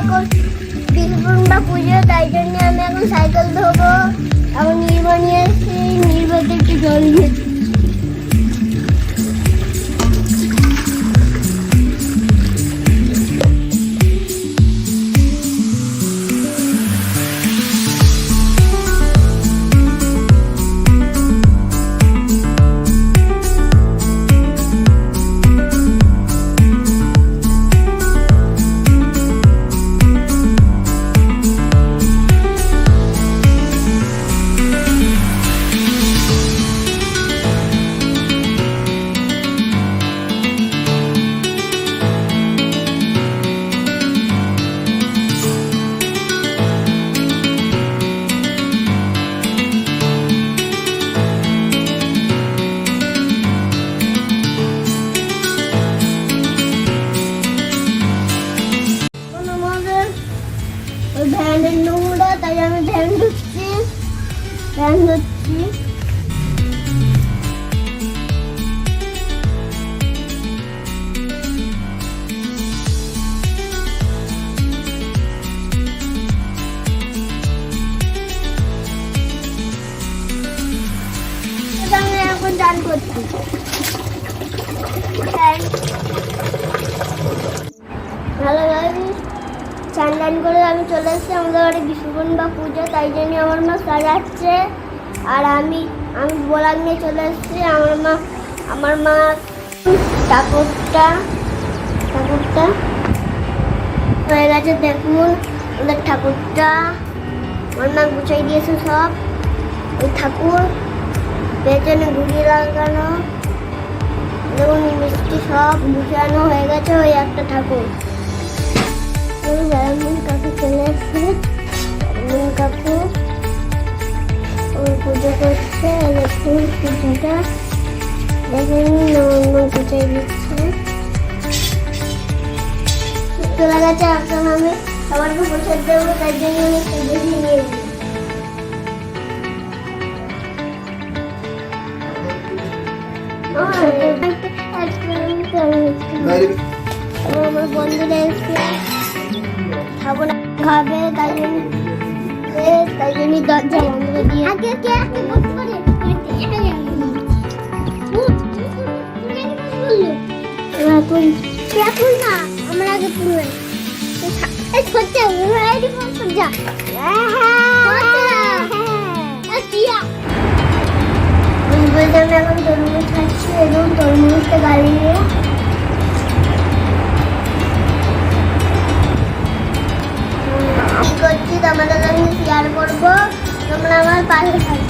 এখন বিলপুরবা পুজো, তাই জন্য আমি এখন সাইকেল ধোবো। এখন নির্বা নিয়ে এসেছি, নির্বাতে একটু জল দিয়েছি আমি এখন চান করছি টান করে আমি চলে এসেছি আমাদের বাড়ি বিশ্বকন্যা পুজো, তাই জন্য আমার মা সাজাচ্ছে। আর আমি আমি বোলার নিয়ে চলে এসেছি, আমার মা আমার মা ঠাকুরটা ঠাকুরটা হয়ে গেছে দেখুন, আমাদের ঠাকুরটা, আমার মা গুছাই দিয়েছে সব। ওই ঠাকুর পেছনে ঘুরিয়ে লাগানো, দেখুন মিষ্টি সব গুছানো হয়ে গেছে ওই একটা ঠাকুর। ওই ব্রাহ্মণ কাকু চলে এসছে ব্রাহ্মণ কাকু ওই পুজো করছে এই দেখুন পুজোটা দেখেন নর্মাল গুছাই দিচ্ছে চলে গেছে এখন আমি সবারকে প্রসাদ দেবো তাই জন্য আমি পুজো আমার আমার বন্ধুরা এসে খাব আমরা আগে পুরো সত্যি তোমাদের সঙ্গে শেয়ার করব। তোমরা আমার পাশে থাকবে।